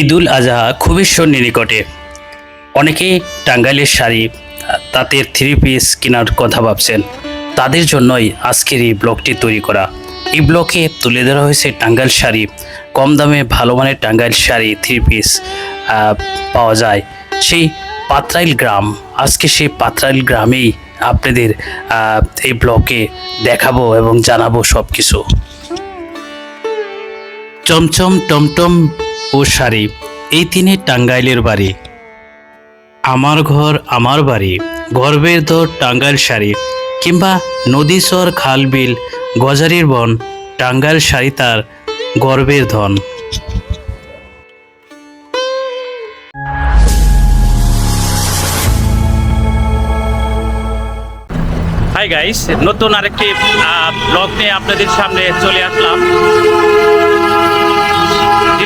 ঈদুল আজহা খুবই সন্নিকটে। অনেকে টাঙ্গাইলের শাড়ি তাঁতের থ্রি পিস কেনার কথা ভাবছেন। তাদের জন্যই আজকের এই ব্লগটি তৈরি করা। এই ব্লকে তুলে ধরা হয়েছে টাঙ্গাইল শাড়ি। কম দামে ভালো মানের টাঙ্গাইল শাড়ি থ্রি পিস পাওয়া যায়। সেই পাত্রাইল গ্রাম, আজকে সেই পাত্রাইল গ্রামেই আপনাদের এই ব্লকে দেখাবো এবং জানাব সব কিছু চমচম, টমটম ও শারিফ এই তিনে টাঙ্গাইলের বাড়ি। আমার ঘর আমার বাড়ি, গর্বের দর টাঙ্গাইল শাড়ি কিংবা নদীচর খাল বিল, গজারির বন, টাঙ্গাইল শাড়ি তার গর্বের ধন। হাই গাইস নতুন আরেকটি ব্লগ নিয়ে আপনাদের সামনে চলে আসলাম।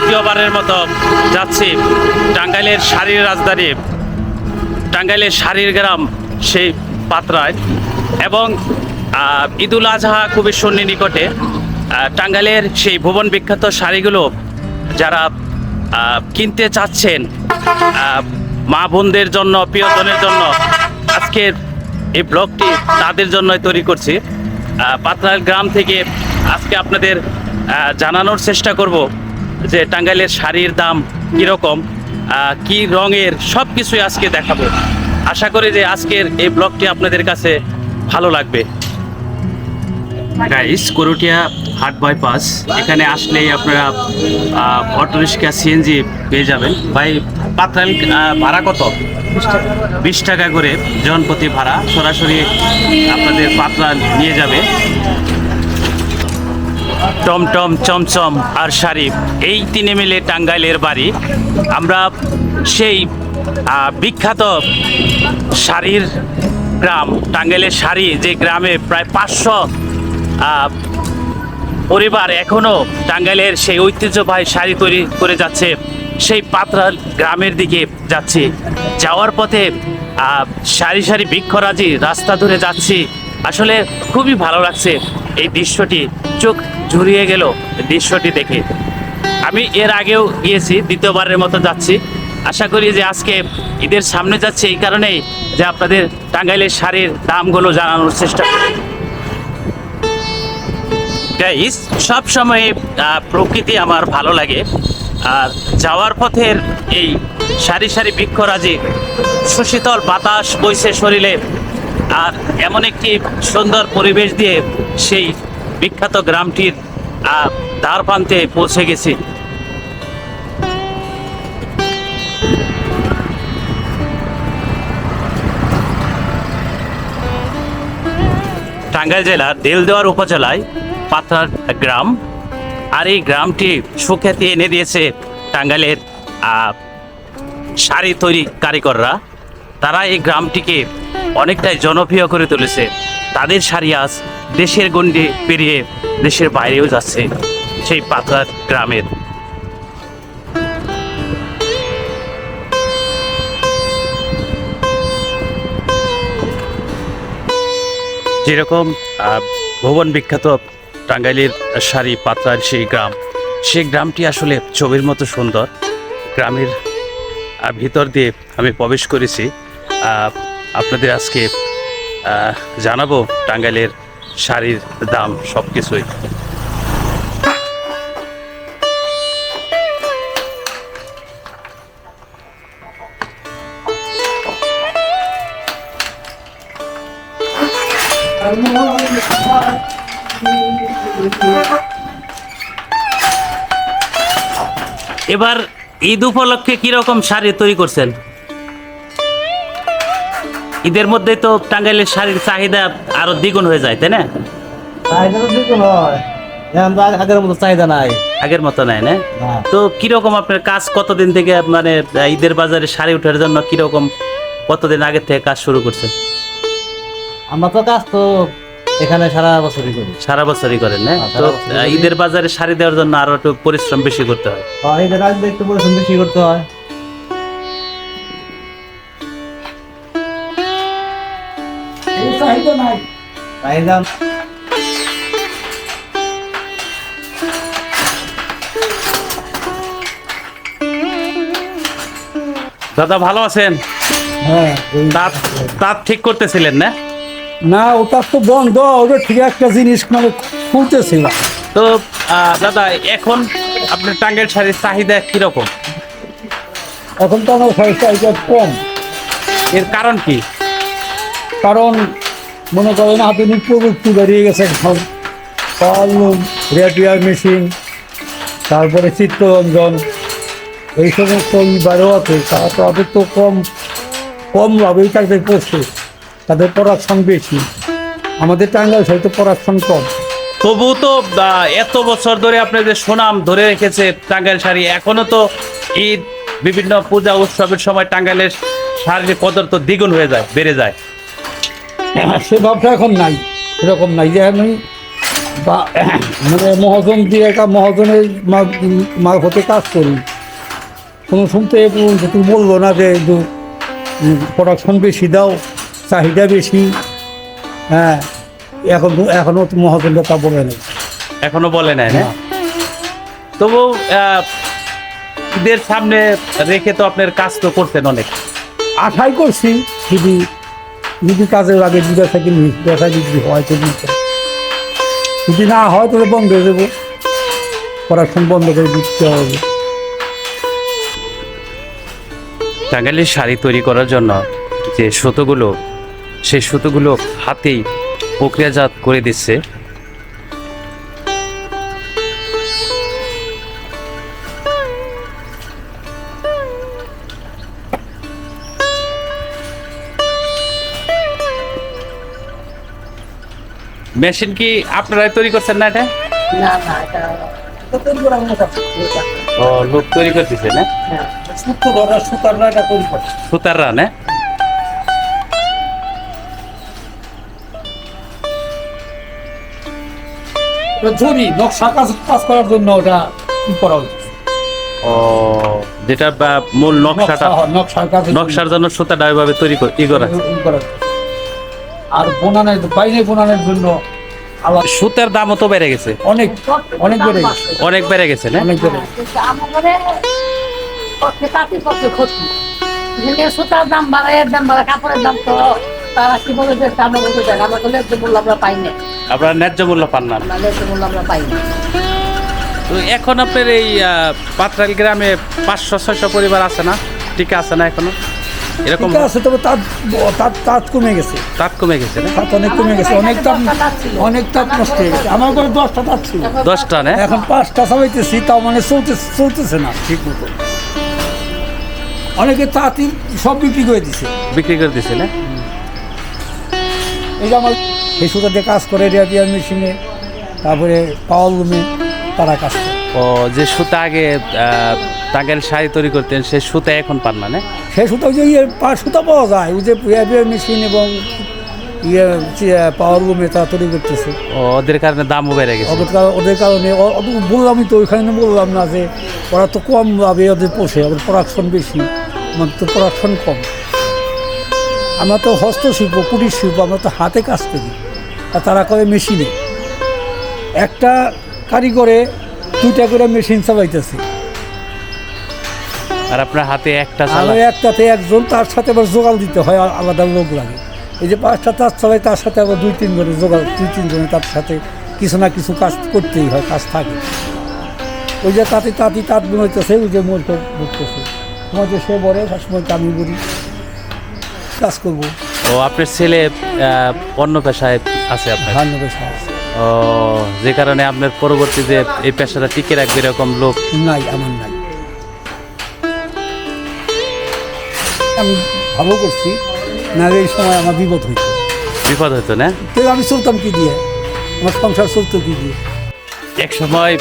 দ্বিতীয়বারের মতো যাচ্ছি। টাঙ্গাইলের শাড়ির রাজধানী টাঙ্গাইলের শাড়ির গ্রাম সেই পাত্রায় এবং ঈদুল আজহা খুবই সন্নি নিকটে টাঙ্গাইলের সেই ভুবন বিখ্যাত শাড়িগুলো যারা কিনতে চাচ্ছেন মা বোনদের জন্য প্রিয়জনের জন্য আজকের এই ব্লগটি তাদের জন্যই তৈরি করছি। আহ, গ্রাম থেকে আজকে আপনাদের জানানোর চেষ্টা করব। যে টাঙ্গাইলের শাড়ির দাম কীরকম কি রঙের সব কিছুই আজকে দেখাবো। আশা করি যে আজকের এই ব্লগটি আপনাদের কাছে ভালো লাগবে। গাইস করুটিয়া হাট বাইপাস এখানে আসলেই আপনারা অটো রিক্সা সিএনজি পেয়ে যাবেন। ভাই পাত্রাইল আহ, ভাড়া কত? বিশ টাকা করে জনপ্রতি ভাড়া। সরাসরি আপনাদের পাতলা নিয়ে যাবে। টমটম চমচম আর শাড়ি এই তিনে মিলে টাঙ্গাইলের বাড়ি। আমরা সেই বিখ্যাত শাড়ির গ্রাম, টাঙ্গাইলের শাড়ি যে গ্রামে প্রায় পাঁচশো পরিবার এখনও টাঙ্গাইলের সেই ঐতিহ্যবাহী শাড়ি তৈরি করে যাচ্ছে, সেই পাত্রাল গ্রামের দিকে যাচ্ছি। যাওয়ার পথে সারি সারি বৃক্ষরাজি রাস্তা ধরে যাচ্ছি। আসলে খুবই ভালো লাগছে এই দৃশ্যটি। চোখ ঝুরিয়ে গেল দৃশ্যটি দেখে। আমি এর আগেও গিয়েছি, দ্বিতীয়বারের মতো যাচ্ছি। আশা করি যে আজকে ঈদের সামনে যাচ্ছে এই কারণেই যে আপনাদের টাঙ্গাইলের শাড়ির দামগুলো জানানোর চেষ্টা করি। সব সময় প্রকৃতি আমার ভালো লাগে। আর যাওয়ার পথের এই সারি সারি বৃক্ষরাজি, সুশীতল বাতাস বইছে শরীরে। আর এমন একটি সুন্দর পরিবেশ দিয়ে সেই বিখ্যাত গ্রামটির দ্বার প্রান্তে পৌঁছে গেছি। টাঙ্গাইল জেলার দেলদেওয়ার উপজেলায় পাথর গ্রাম, আর এই গ্রামটি সুখ্যাতি এনে দিয়েছে টাঙ্গাইলের শাড়ি তৈরি কারিগররা। তারা এই গ্রামটিকে অনেকটাই জনপ্রিয় করে তুলেছে। তাদের শাড়ি আজ দেশের গণ্ডি পেরিয়ে দেশের বাইরেও যাচ্ছে সেই পাথর গ্রামের। যেরকম ভুবন বিখ্যাত টাঙ্গাইলের শাড়ি পাত্রার সেই গ্রাম, সেই গ্রামটি আসলে ছবির মতো সুন্দর। গ্রামের ভিতর দিয়ে আমি প্রবেশ করেছি। আপনাদের আজকে জানাব টাঙ্গাইলের শাড়ির দাম সব কিছুই এবার ঈদ উপলক্ষে কীরকম শাড়ি তৈরি করছেন? ঈদের মধ্যে তো টাঙ্গাইলের শাড়ির চাহিদা আরও দ্বিগুণ হয়ে যায় তাই না? হয়। আগের মতো চাহিদা নাই। আগের মতো নাই না? না। তো কীরকম আপনার কাজ কতদিন থেকে মানে ঈদের বাজারে শাড়ি ওঠার জন্য কীরকম কতদিন আগের থেকে কাজ শুরু করছেন? আমরা তো কাজ তো এখানে সারা বছরই করি। সারা বছরই করেন না? হ্যাঁ, তো। ঈদের বাজারে শাড়ি দেওয়ার জন্য আরও একটু পরিশ্রম বেশি করতে হয়। এই একটু পরিশ্রম বেশি করতে হয়। চাহিদা নাই। চাহিদা দাদা ভালো আছেন? হ্যাঁ তাঁত তাঁত ঠিক করতেছিলেন না? না ওটা তো বন্ধ ওটা ঠিক একটা জিনিস মানে খুলতেছিলাম তো দাদা এখন আপনার টাঙ্গের শাড়ির চাহিদা কীরকম? এখন তো আমার শাড়ির চাহিদা কম। এর কারণ কি? কারণ মনে করেন আধুনিক প্রযুক্তি বেরিয়ে গেছে এখন পাওয়ারলুম রেডিয়ার মেশিন, তারপরে চিত্ররঞ্জন, এই সমস্ত বারো আছে তারা তো তাদের তো কম কম লাভেই তাদের পড়ছে, তাদের পড়াশোন বেশি। আমাদের টাঙ্গাইল সাইতে পড়াশোন কম। তবু তো এত বছর ধরে আপনাদের সুনাম ধরে রেখেছে টাঙ্গাইল শাড়ি, এখনও তো ঈদ, বিভিন্ন পূজা উৎসবের সময় টাঙ্গাইলের শাড়ির কদর তো দ্বিগুণ হয়ে যায়, বেড়ে যায়। সে ভাবটা এখন নাই সেরকম নাই যে আমি বা মানে মহাজন দিয়ে একটা মহাজনের মারফতে কাজ করি। কোনো শুনতে তুমি বলল না যে প্রোডাকশন বেশি দাও চাহিদা বেশি হ্যাঁ এখন এখনও তো মহাজনটা তা বলে নেই। এখনও বলে নাই না তবু আহ, ঈদের সামনে রেখে তো আপনার কাজ তো করতেন অনেক। আশাই করছি যদি যদি কাজের আগে দুটা থাকি কিনি বেসা বিক্রি হয় তো দিতে যদি না হয়, তাহলে বন্ধ হয়ে দেবো পড়াশোন বন্ধ করে দিতে হবে। টাঙ্গাইলের শাড়ি তৈরি করার জন্য যে সুতোগুলো, সেই সুতোগুলো হাতেই প্রক্রিয়াজাত করে দিচ্ছে মেশিন কি আপনারাই তৈরি করছেন না এটা? না না এটা ও লোক তৈরি করতেছে না? সূত্র ধরা এটা তৈরি করে। সুতাররা না জরি নকশা কাজ কাজ করার জন্য ওটা কি করা হচ্ছে ও যেটা মূল নকশাটা। নকশার কাজ নকশার জন্য সুতাটা ওইভাবে তৈরি করে করা। করা। আর বোনানের বাইরে বোনানের জন্য আলাদা সুতার দামও তো বেড়ে গেছে। অনেক অনেক বেড়ে গেছে। অনেক বেড়ে গেছে না? অনেক বেড়ে গেছে। সুতার দাম বাড়ায় দাম বাড়ায় কাপড়ের দাম তো তারা কি বলে যে আমরা বলতে চাই আমরা তো ন্যায্য মূল্য আমরা পাই না। আপনারা ন্যায্য মূল্য পান না। আমরা ন্যায্য মূল্য আমরা পাই না। তো এখন আপনার এই পাত্রাল গ্রামে পাঁচশো ছয়শো পরিবার আছে না? টিকা আছে না এখনও? এরকম ঠিক আছে তবে তার তার তাঁত কমে গেছে। তাপ কমে গেছে না? তাঁত অনেক কমে গেছে অনেক তাপ অনেক তাপ নষ্ট হয়ে গেছে। আমার ঘরে দশটা তাঁত ছিল। দশটা না? এখন পাঁচটা চালাইতেছি তাও মানে চলতে চলতেছে না ঠিক মতো। অনেকে তাঁতি সব বিক্রি করে দিছে। বিক্রি করে দিছে না? এই যে আমার এই সুতাতে কাজ করে রেডিয়ার মেশিনে তারপরে পাওয়ার লুমে তারা কাজ করে। ও যে সুতা আগে আহ, টাঙ্গাইল শাড়ি তৈরি করতেন সে সুতা এখন পান না না সেই সুতা যে ইয়ে পা- সুতা পাওয়া যায় ওই যে মেশিন এবং ইয়ে পাওয়ার লুমে তারা তৈরি করতেছে। ও ওদের কারণে দামও বেড়ে গেছে। ওদের কারণে ওদের কারণে বললামই তো ওইখানে বললাম না যে ওরা তো কম লাভে ওদের পোষে ওদের প্রোডাকশন বেশি আমার তো প্রোডাকশন কম। আমরা তো হস্তশিল্প কুটির শিল্প আমরা তো হাতে কাজ করি আর তারা করে মেশিনে। একটা কারিগরে দুইটা করে মেশিন চালাইতেছে। আর আপনার হাতে একটা চালা। একটাতে একজন তার সাথে আবার জোগাল দিতে হয় আলাদা লোক লাগে। এই যে পাঁচটা তার চালাই তার সাথে আবার দুই তিনজনে জোগাল দুই তিনজনে তার সাথে কিছু না কিছু কাজ করতেই হয় কাজ থাকে। ওই যে তাঁতি তাঁতি তাঁত বুনইতেছে ওই যে মোর বুঝতেছে সময় যে সে বলে সবসময় আমি বলি কাজ করব। ও আপনার ছেলে অন্য পেশায় আছে আপনার? ধান নেবে সাহস ও যে কারণে আপনার পরবর্তীতে এই পেশাটা টিকে রাখবে এরকম লোক? নাই আমার নাই। আমি ভালো করছি না এই সময় আমার বিপদ হইতো। বিপদ হতো না? তো আমি চলতাম কি দিয়ে? আমার সংসার চলতো কি দিয়ে? এক সময়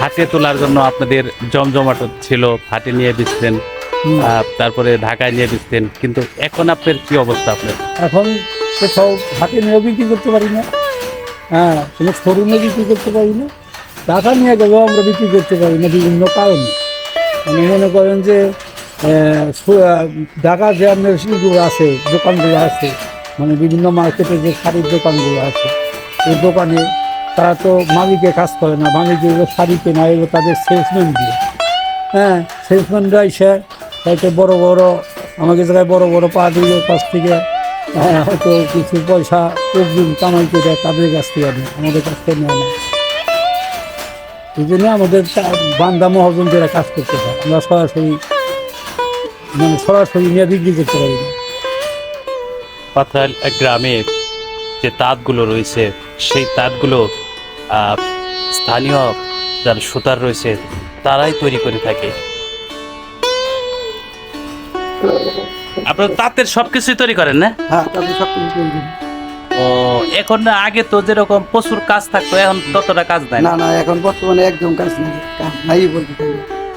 হাটে তোলার জন্য আপনাদের জমজমাট ছিল হাটে নিয়ে দিচ্ছেন। তারপরে ঢাকায় নিয়ে দিচ্ছেন কিন্তু এখন আপনার কি অবস্থা আপনার? এখন কোথাও হাতে নিয়েও বিক্রি করতে পারি না। হ্যাঁ কোনো শোরুমে বিক্রি করতে পারি না। টাকা নিয়ে গেলেও আমরা বিক্রি করতে পারি না বিভিন্ন কারণে। মানে মনে করেন যে ঢাকা যে আপনার ইগুলো আছে দোকানগুলো আছে মানে বিভিন্ন মার্কেটে যে শাড়ির দোকানগুলো আছে এই দোকানে তারা তো মালিকে কাজ করে না মালিক যেগুলো শাড়ি কেনা এগুলো তাদের সেলসম্যান দিয়ে। হ্যাঁ সেলসম্যানরা এসে তাইতে বড় বড় আমাকে জায়গায় বড় বড় পাহাড়িদের কাছ থেকে হ্যাঁ, হয়তো কিছু পয়সা একদিন কামাই করে তাদের কাছ থেকে আনে আমাদের কাছ থেকে নেয় না এই জন্য আমাদের বান্দা যারা কাজ করতে হয়। আমরা সরাসরি মানে সরাসরি নিয়ে বিক্রি করতে পারি না। গ্রামে যে তাঁতগুলো রয়েছে সেই তাঁতগুলো স্থানীয় যারা সুতার রয়েছে তারাই তৈরি করে থাকে। আপনার তাঁতের সবকিছুই তৈরি করেন না? হ্যাঁ তৈরি করি। ও এখন না আগে তো যেরকম প্রচুর কাজ থাকতো এখন ততটা কাজ নাই। না না এখন বর্তমানে একদম কাজ নেই কাজ নাই বলতে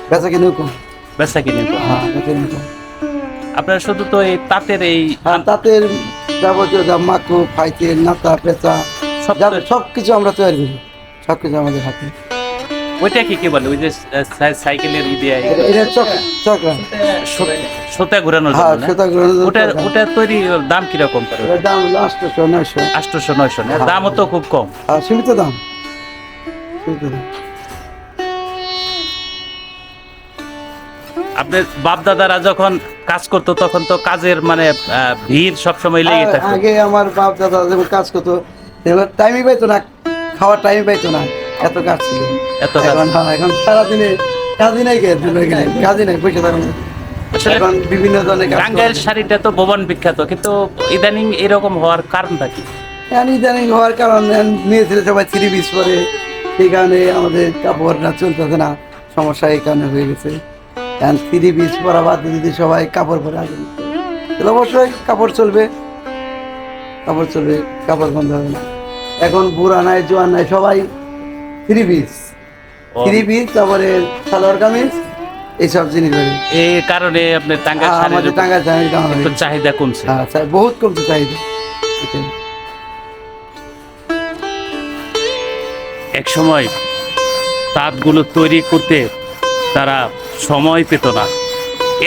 বেচা কিনেও কম। বেচা কিনে হ্যাঁ বেচা কিনে আপনার শুধু তো এই তাঁতের এই হ্যাঁ তাদের যাবতীয় যা মাকু ফাইতে নাতা পেঁচা সব সব কিছু আমরা তৈরি করি। সব কিছু আমাদের হাতে। ওইটা কি কি বলে? ওই যে সাইকেলের দিয়ে এটা- চক চকরা। সুত- সুতা ঘুরানোর হ্যাঁ জন্য না? সেটা ওটা ওটা তৈরি দাম কীরকম করে? এটার দাম হলো আটশোশো নয়শো। আটশোশো নয়শো। না হ্যাঁ। দামও তো খুব কম। সীমিত দাম। সীমিত দাম। আপনার বাপ দাদারা যখন কাজ করতো তখন তো কাজের মানে ভিড় সবসময় লেগে থাকতো। আগে আমার বাপ দাদা যখন কাজ করতো টাইমই পাইতো না খাওয়ার টাইম পাইতো না এত কাজ ছিল। এত কাজ। এখন সারাদিনে কাজই নাই কাজই নাই বসে থাকুন এখন বিভিন্ন ধরনের টাঙ্গাইল শাড়িটা তো ভবন বিখ্যাত কিন্তু ইদানিং এরকম হওয়ার কারণটা কি? ইদানিং হওয়ার কারণে মেয়ে ছেলে সবাই থ্রি পিস পরে সেই কারণে আমাদের কাপড়টা চলতেছে না সমস্যা এই কারণে হয়ে গেছে। এখন থ্রি পিস পরা বাদ যদি সবাই কাপড় পরে আসবে তাহলে অবশ্যই কাপড় চলবে। কাপড় চলবে কাপড় বন্ধ হবে না। এখন বুড়া নাই জোয়ান নাই সবাই থ্রি পিস থ্রি পিস তারপরে সালোয়ার কামিজ এইসব জিনিস এই কারণে আপনার হ্যাঁ, আমাদের টাঙ্গাইল চাহিদা একটু চাহিদা কমছে। হ্যাঁ বহুত কমছে চাহিদা। এক সময় তাঁতগুলো তৈরি করতে তারা সময় পেত না।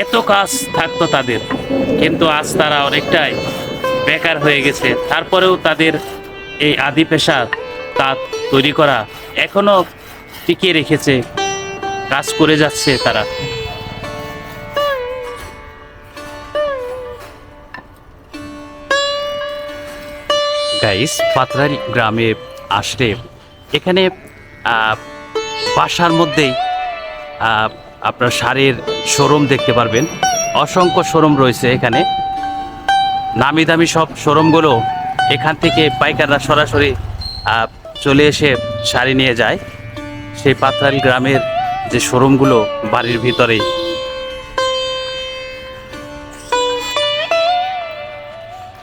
এত কাজ থাকতো তাদের, কিন্তু আজ তারা অনেকটাই বেকার হয়ে গেছে। তারপরেও তাদের এই আদি পেশা তাঁত তৈরি করা এখনও টিকিয়ে রেখেছে, কাজ করে যাচ্ছে তারা। গাইস পাতরাল গ্রামে আসলে এখানে বাসার মধ্যেই আপনার শাড়ির শোরুম দেখতে পারবেন। অসংখ্য শোরুম রয়েছে এখানে। নামি দামি সব শোরুমগুলো এখান থেকে পাইকাররা সরাসরি চলে এসে শাড়ি নিয়ে যায়। সেই পাতরাল গ্রামের যে শোরুমগুলো বাড়ির ভিতরেই।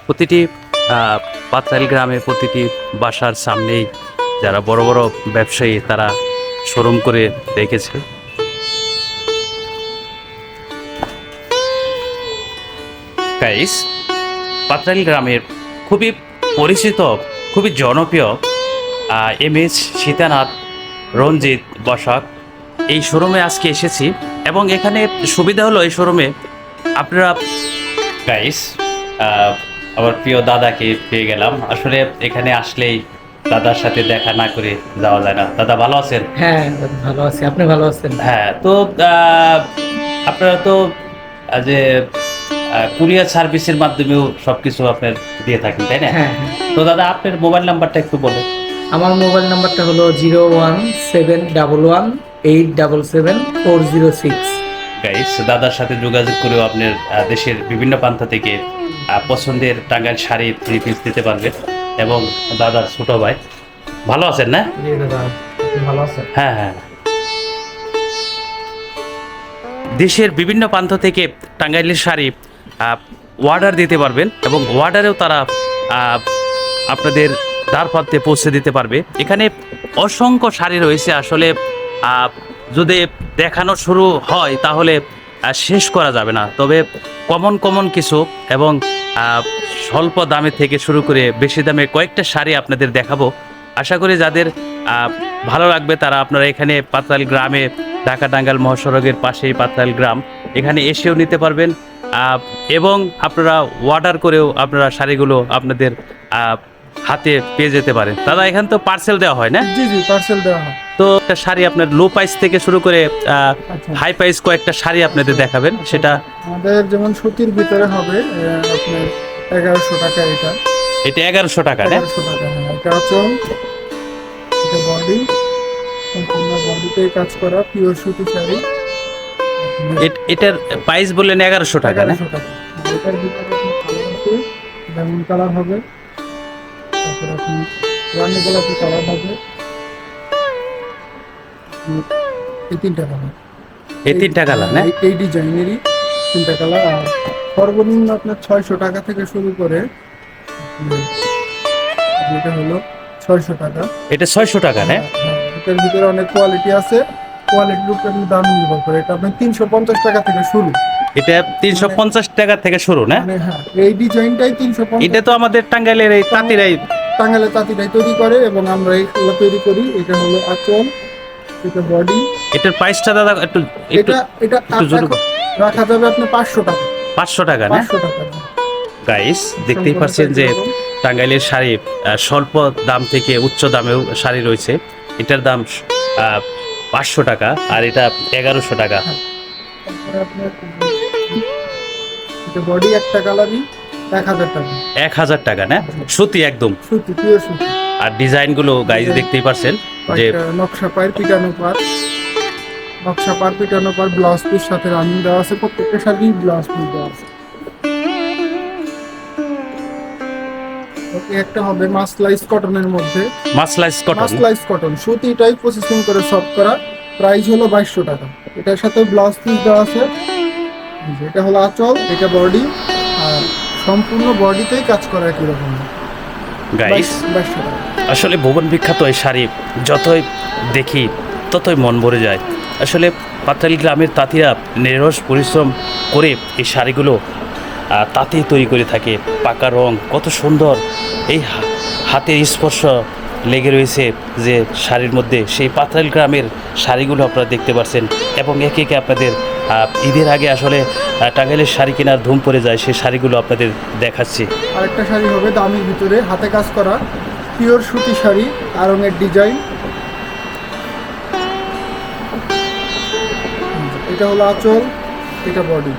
প্রতিটি পাতাল গ্রামে প্রতিটি বাসার সামনেই যারা বড় বড় ব্যবসায়ী তারা শোরুম করে রেখেছে গাইস পাতাল গ্রামের খুবই পরিচিত খুবই জনপ্রিয় এম এস সীতানাথ রঞ্জিত বসাক এই শোরুমে আজকে এসেছি এবং এখানে সুবিধা হলো এই শোরুমে আপনারা গাইস আমার প্রিয় দাদাকে পেয়ে গেলাম আসলে এখানে আসলেই দাদার সাথে দেখা না করে যাওয়া যায় না দাদা ভালো আছেন হ্যাঁ ভালো আছি আপনি ভালো আছেন? হ্যাঁ তো আপনারা তো যে কুরিয়ার সার্ভিসের মাধ্যমেও সবকিছু আপনার দিয়ে থাকেন তাই না? হ্যাঁ হ্যাঁ। তো দাদা আপনার মোবাইল নাম্বারটা একটু বলেন। আমার মোবাইল নাম্বারটা হলো zero one seven double one eight double seven four zero six. Guys দাদার সাথে যোগাযোগ করেও আপনার দেশের বিভিন্ন প্রান্ত থেকে পছন্দের টাঙ্গাইল শাড়ি থ্রি পিস দিতে পারবেন। এবং দাদার ছোট ভাই ভালো আছেন না? ভালো আছেন? হ্যাঁ হ্যাঁ। দেশের বিভিন্ন প্রান্ত থেকে টাঙ্গাইলের শাড়ি অর্ডার দিতে পারবেন এবং অর্ডারেও তারা আপনাদের দ্বার প্রান্তে পৌঁছে দিতে পারবে। এখানে অসংখ্য শাড়ি রয়েছে। আসলে যদি দেখানো শুরু হয়, তাহলে শেষ করা যাবে না। তবে কমন কমন কিছু এবং স্বল্প দামে থেকে শুরু করে বেশি দামে কয়েকটা শাড়ি আপনাদের দেখাবো। আশা করি যাদের ভালো লাগবে, তারা আপনারা এখানে পাতাল গ্রামে ঢাকা টাঙ্গাইল মহাসড়কের পাশেই পাতাল গ্রাম। এখানে এসেও নিতে পারবেন। এবং আপনারা অর্ডার করেও আপনারা শাড়িগুলো আপনাদের হাতে পেয়ে যেতে পারেন। দাদা এখানে তো পার্সেল দেওয়া হয় না? জি জি পার্সেল দেওয়া হয়। তো একটা শাড়ি আপনার লো প্রাইস থেকে শুরু করে আচ্ছা। হাই প্রাইস কয়েকটা শাড়ি আপনাদের দেখাবেন সেটা আমাদের যেমন সুতির ভিতরে হবে আপনার এগারোশো টাকা এটা। এটা এগারোশো টাকা না? হ্যাঁ এটা আচল এটা বডি সম্পূর্ণ বডিতে কাজ করা পিওর সুতি শাড়ি। এটার প্রাইস বললেন এগারোশো টাকা না? কালার যেমন কালার হবে তারপরে আপনি রানি গোলাপি কালার হবে। এই তিনটা কালার এই তিনটা কালার না? এই- এই ডিজাইনেরই তিনটা কালার আর সর্বনিম্ন আপনার ছয়শো টাকা থেকে শুরু করে যেটা হলো ছয়শো টাকা। এটা ছয়শো টাকা না? হ্যাঁ, এটার ভিতরে অনেক কোয়ালিটি আছে। কোয়ালিটির উপরে আপনি দাম নির্ভর করে। এটা আপনার তিনশো পঞ্চাশ টাকা থেকে শুরু। এটা তিনশো পঞ্চাশ টাকা থেকে শুরু না? মানে হ্যাঁ এই ডিজাইনটাই তিনশো এটা তো আমাদের টাঙ্গাইলের এই তাঁতিরাই। টাঙ্গালে তাঁতিটাই তৈরি করে এবং আমরা এইগুলো তৈরি করি। এটা হলো আচল এটা বডি এটার প্রাইসটা দাদা একটু একটু এটা এটা একটু জোরে রাখা যাবে আপনি পাঁচশো টাকা। পাঁচশো টাকা না? পাঁচশো টাকা। গাইস দেখতেই পাচ্ছেন যে টাঙ্গাইলের শাড়ি স্বল্প দাম থেকে উচ্চ দামেও শাড়ি রয়েছে। এটার দাম পাঁচশো টাকা আর এটা এগারোশো টাকা। বডি একটা কালারই এক হাজার টাকা। এক হাজার টাকা না? সুতি একদম। সুতি পিওর সুতি। আর ডিজাইনগুলো গাইজ দেখতেই পারছেন যে নকশা পায়ের পিটানো পার নকশা পার পিটানো পার ব্লাউজ পিস সাথে রানিং দেওয়া আছে প্রত্যেকটা শাড়ি ব্লাউজ পিস দেওয়া আছে। ওকে, একটা হবে মাসলাইস কটনের মধ্যে। মাসলাইস কটন? মাসলাইস কটন সুতিটাই প্রসেসিং করে সফট করা। প্রাইস হলো বাইশশো টাকা। এটার সাথে ব্লাউজ পিস দেওয়া আছে। এটা হলো আঁচল এটা বডি আর সম্পূর্ণ বডিতেই কাজ করা একই রকম। গাইস আসলে ভুবন বিখ্যাত এই শাড়ি যতই দেখি ততই মন ভরে যায়। আসলে পাতালি গ্রামের তাঁতিরা নিরস পরিশ্রম করে এই শাড়িগুলো তাঁতি তৈরি করে থাকে। পাকা রং কত সুন্দর। এই হাতের স্পর্শ লেগে রয়েছে যে শাড়ির মধ্যে। সেই পাতাল গ্রামের শাড়িগুলো আপনারা দেখতে পাচ্ছেন এবং একে একে আপনাদের ঈদের আগে আসলে টাঙ্গাইলের শাড়ি কেনার ধুম পড়ে যায়, সেই শাড়িগুলো আপনাদের দেখাচ্ছি। আরেকটা শাড়ি হবে দামির ভিতরে, হাতে কাজ করা, পিওর সুতি শাড়ি আরঙের ডিজাইন। এটা হলো আঁচল, এটা বডি।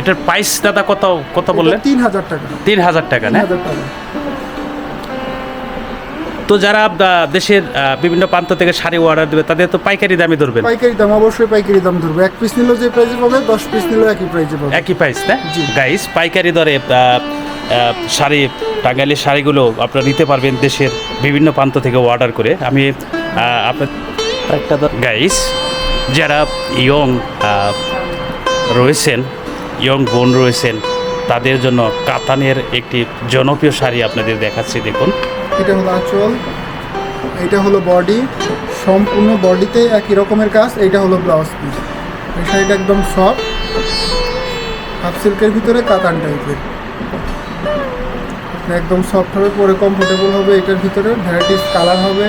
এটার প্রাইস দাদা কত কত বললেন? তিন হাজার টাকা। তিন হাজার টাকা না? হাজার টাকা। তো যারা দেশের বিভিন্ন প্রান্ত থেকে শাড়ি অর্ডার দেবে তাদের তো পাইকারি দামে ধরবে পাইকারি দাম অবশ্যই পাইকারি দাম ধরবে। এক পিস নিলেও যে প্রাইসে পাবে দশ পিস নিলেও একই প্রাইসে পাবে। একই প্রাইস না। গাইস পাইকারি দরে শাড়ি টাঙ্গাইলের শাড়িগুলো আপনারা নিতে পারবেন দেশের বিভিন্ন প্রান্ত থেকে অর্ডার করে। আমি আপনার একটা গাইস যারা ইয়ং রয়েছেন ইয়ং বোন রয়েছেন, তাদের জন্য কাতানের একটি জনপ্রিয় শাড়ি আপনাদের দেখাচ্ছি, দেখুন। এটা হলো আঁচল, এটা হলো বডি, সম্পূর্ণ বডিতে একই রকমের কাজ এইটা হলো ব্লাউজ পিস। এই শাড়িটা একদম সফট, হাফ সিল্কের ভিতরে কাতান টাইপের। একদম সফট হবে, পরে কমফোর্টেবল হবে, এটার ভিতরে ভ্যারাইটিস কালার হবে,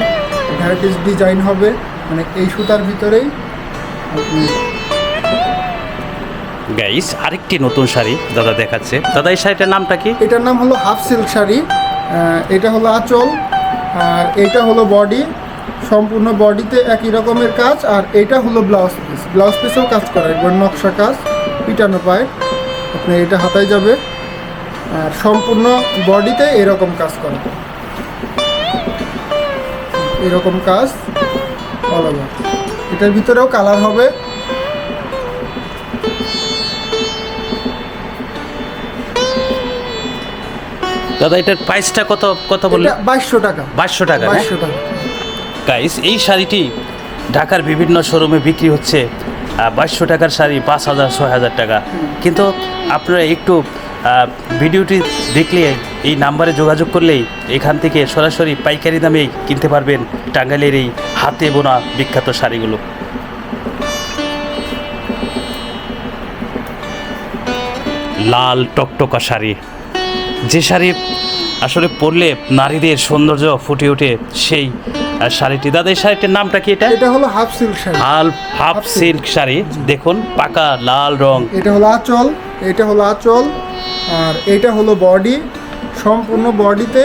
ভ্যারাইটিস ডিজাইন হবে মানে এই সুতার ভিতরেই আপনি গাইস আরেকটি নতুন শাড়ি দাদা দেখাচ্ছে। দাদা, এই শাড়িটার নামটা কি? এটার নাম হলো হাফ সিল্ক শাড়ি। এটা হলো আঁচল, আর এটা হলো বডি। সম্পূর্ণ বডিতে একই রকমের কাজ, আর এটা হলো ব্লাউজ পিস ব্লাউজ পিসেও কাজ করা, একবার নকশা কাজ, পিটানো পায়। আপনি এটা হাতায় যাবে, আর সম্পূর্ণ বডিতে এরকম কাজ করা। এরকম কাজ অল এটার ভিতরেও কালার হবে দাদা এটার প্রাইসটা কত কত বললেন? বাইশশো টাকা। বাইশশো টাকা। বাইশশো টাকা। গাইস এই শাড়িটি ঢাকার বিভিন্ন শোরুমে বিক্রি হচ্ছে বাইশশো টাকার শাড়ি পাঁচ হাজার ছয় হাজার টাকা। কিন্তু আপনারা একটু ভিডিওটি দেখলে এই নাম্বারে যোগাযোগ করলেই এখান থেকে সরাসরি পাইকারি দামেই কিনতে পারবেন টাঙ্গাইলের এই হাতে বোনা বিখ্যাত শাড়িগুলো। লাল টকটকা শাড়ি। যে শাড়ি আসলে পরলে নারীদের সৌন্দর্য ফুটে ওঠে সেই শাড়িটি। দাদা এই শাড়িটির নামটা কি এটা? এটা হলো হাফ সিল্ক শাড়ি। হাল হাফ সিল্ক। শাড়ি। দেখুন পাকা লাল রং। এটা হলো আঁচল এটা হলো আঁচল আর এটা হলো বডি। সম্পূর্ণ বডিতে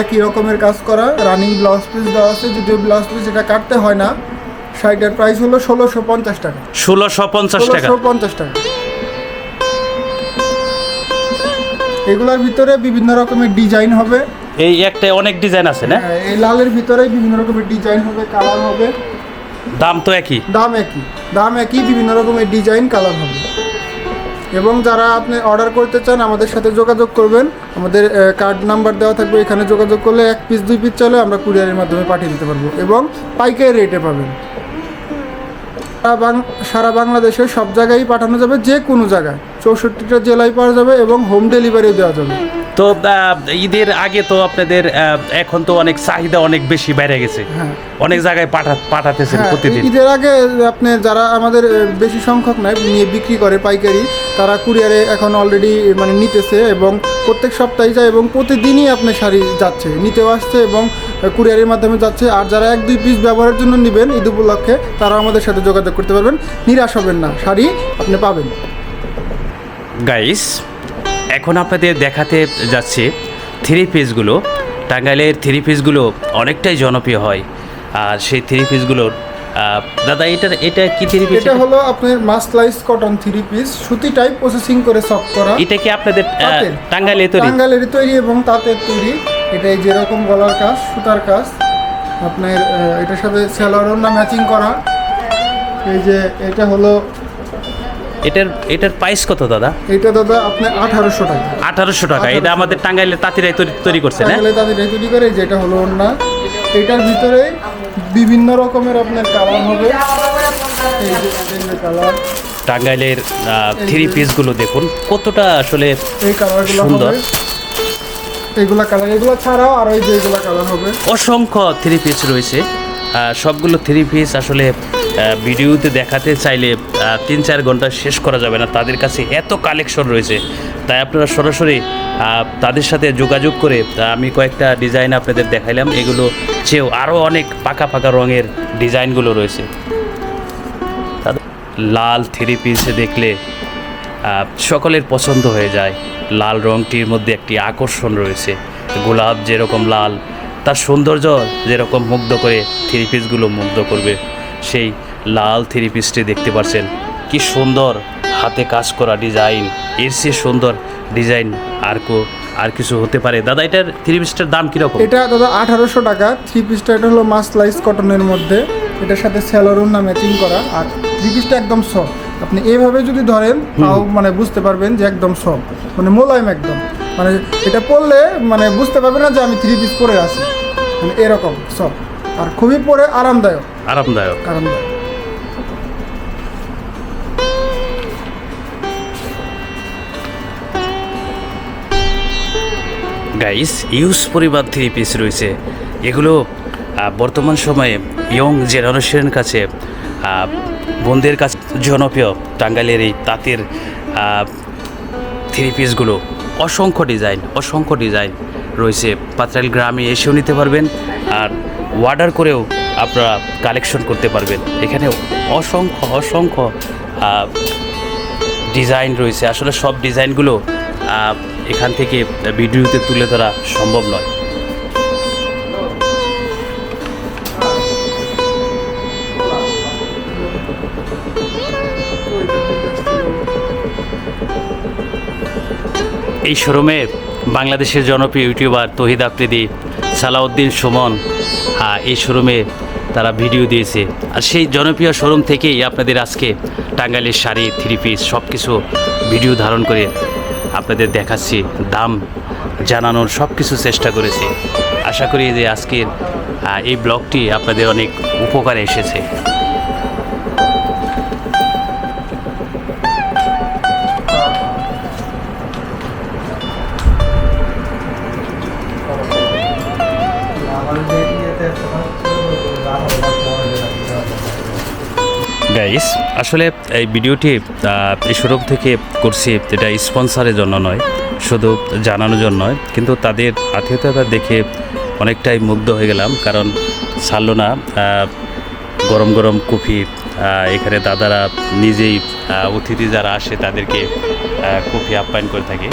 একই রকমের কাজ করা। রানিং ব্লাউজ পিস দেওয়া আছে যদিও ব্লাউজ পিস এটা কাটতে হয় না। শাড়িটার প্রাইস হলো ষোলোশো পঞ্চাশ টাকা। ষোলোশো পঞ্চাশ টাকা। ষোলোশো পঞ্চাশ টাকা। এগুলোর ভিতরে বিভিন্ন রকমের ডিজাইন হবে। এই একটা অনেক ডিজাইন আছে না? হ্যাঁ, এই লালের ভিতরে বিভিন্ন রকমের ডিজাইন হবে কালার হবে। দাম তো একই? দাম একই দাম একই বিভিন্ন রকমের ডিজাইন কালার হবে। এবং যারা আপনি অর্ডার করতে চান আমাদের সাথে যোগাযোগ করবেন। আমাদের কার্ড নাম্বার দেওয়া থাকবে এখানে যোগাযোগ করলে এক পিস দুই পিস চলে আমরা কুরিয়ারের মাধ্যমে পাঠিয়ে দিতে পারব এবং পাইকারি রেটে পাবেন। সারা বাং- সারা বাংলাদেশে সব জায়গায় পাঠানো যাবে যে কোনো জায়গায়। চৌষট্টিটা জেলায় পাওয়া যাবে এবং হোম ডেলিভারি দেওয়া যাবে। তো ঈদের আগে তো আপনাদের এখন তো অনেক চাহিদা অনেক বেশি বেড়ে গেছে। হ্যাঁ। অনেক জায়গায় পাঠা পাঠাতেছেন হ্যাঁ, প্রতিদিন। ঈদের আগে আপনি যারা আমাদের বেশি সংখ্যক নয় নিয়ে বিক্রি করে পাইকারি তারা কুরিয়ারে এখন অলরেডি মানে নিতেছে এবং প্রত্যেক সপ্তাহে যায় এবং প্রতিদিনই আপনার শাড়ি যাচ্ছে নিতেও আসছে এবং কুরিয়ারের মাধ্যমে যাচ্ছে। আর যারা এক দুই পিস ব্যবহারের জন্য নেবেন ঈদ উপলক্ষে তারা আমাদের সাথে যোগাযোগ করতে পারবেন। নিরাশ হবেন না শাড়ি আপনি পাবেন। গাইস এখন আপনাদের দেখাতে যাচ্ছে থ্রি পিসগুলো টাঙ্গাইলের থ্রি পিসগুলো অনেকটাই জনপ্রিয় হয়। আর সেই থ্রি পিসগুলোর দাদা এটার এটা কি থ্রি পিস এটা হলো আপনার মাসলাইস কটন থ্রি পিস সুতি টাইপ প্রসেসিং করে সফট করা। এটা কি আপনাদের টাঙ্গাইলে তৈরি? টাঙ্গাইলের তৈরি এবং তাঁতের তৈরি। এটা এই যেরকম গলার কাজ সুতার কাজ। আপনার এটার সাথে সেলোয়ার না ম্যাচিং করা। এই যে এটা হলো এটার এটার প্রাইস কত দাদা? এটা দাদা আপনার আঠারোশো টাকা। আঠারোশো টাকা। এটা আমাদের টাঙ্গাইলের তাঁতিরাই তৈরি তৈরি করছে না? টাঙ্গাইলে তাদের তৈরি করে এই যে এটা হলো না এটার ভিতরে বিভিন্ন রকমের আপনার কালার হবে। কালার টাঙ্গাইলের থ্রি পিসগুলো দেখুন। কতটা আসলে এই কালারগুলো সুন্দর। হবে। এইগুলা কালার এগুলো ছাড়াও আর এই যে এগুলা কালার হবে। অসংখ্য থ্রি পিস রয়েছে। সবগুলো থ্রি পিস আসলে ভিডিওতে দেখাতে চাইলে তিন চার ঘণ্টা শেষ করা যাবে না। তাদের কাছে এত কালেকশন রয়েছে। তাই আপনারা সরাসরি তাদের সাথে যোগাযোগ করে আমি কয়েকটা ডিজাইন আপনাদের দেখাইলাম। এগুলো চেয়েও আরও অনেক পাকা পাকা রঙের ডিজাইনগুলো রয়েছে। লাল থ্রি পিসে দেখলে সকলের পছন্দ হয়ে যায়। লাল রংটির মধ্যে একটি আকর্ষণ রয়েছে। গোলাপ যেরকম লাল, তার সৌন্দর্য যেরকম মুগ্ধ করে থ্রি পিসগুলো মুগ্ধ করবে। সেই লাল থ্রি পিসটি দেখতে পাচ্ছেন কি সুন্দর হাতে কাজ করা ডিজাইন। এর চেয়ে সুন্দর ডিজাইন আর কো আর কিছু হতে পারে। দাদা এটার থ্রি পিসটার দাম কীরকম? এটা দাদা আঠারোশো টাকা। থ্রি পিসটা এটা হলো মাসলাইস কটনের মধ্যে। এটার সাথে স্যালোরুন না ম্যাচিং করা। আর থ্রি পিসটা একদম সফট। আপনি এইভাবে যদি ধরেন তাও মানে বুঝতে পারবেন যে একদম সফট। মানে মোলায়েম একদম। মানে এটা পরলে মানে বুঝতে পারবেন না যে আমি থ্রি পিস পরে আছি। মানে এরকম সফট। আর খুবই পরে আরামদায়ক। আরামদায়ক। আরামদায়ক। গাইস ইউজ পরিবার থ্রি পিস রয়েছে। এগুলো বর্তমান সময়ে ইয়ং জেনারেশনের কাছে আহ, বোনদের কাছে জনপ্রিয়। টাঙ্গাইলের এই তাঁতের থ্রি পিসগুলো অসংখ্য ডিজাইন অসংখ্য ডিজাইন রয়েছে। পাত্রাইল গ্রামে এসেও নিতে পারবেন আর অর্ডার করেও আপনারা কালেকশন করতে পারবেন। এখানে অসংখ্য অসংখ্য ডিজাইন রয়েছে। আসলে সব ডিজাইনগুলো এখান থেকে ভিডিওতে তুলে ধরা সম্ভব নয়। এই শোরুমে বাংলাদেশের জনপ্রিয় ইউটিউবার তহিদ আফ্রিদি সালাউদ্দিন সুমন আহ, এই শোরুমে তারা ভিডিও দিয়েছে। আর সেই জনপ্রিয় শোরুম থেকেই আপনাদের আজকে টাঙ্গাইলের শাড়ি থ্রি পিস সব কিছু ভিডিও ধারণ করে আপনাদের দেখাচ্ছি, দাম জানানোর সব কিছু চেষ্টা করেছি। আশা করি যে আজকের এই ব্লগটি আপনাদের অনেক উপকারে এসেছে। গাইস আসলে এই ভিডিওটি এই শোরুম থেকে করছি, এটা স্পন্সারের জন্য নয়, শুধু জানানোর জন্য নয়, কিন্তু তাদের আত্মীয়তা দেখে অনেকটাই মুগ্ধ হয়ে গেলাম, কারণ ছাড়লো না গরম গরম কফি এখানে দাদারা নিজেই অতিথি যারা আসে তাদেরকে কফি আপ্যায়ন করে থাকে।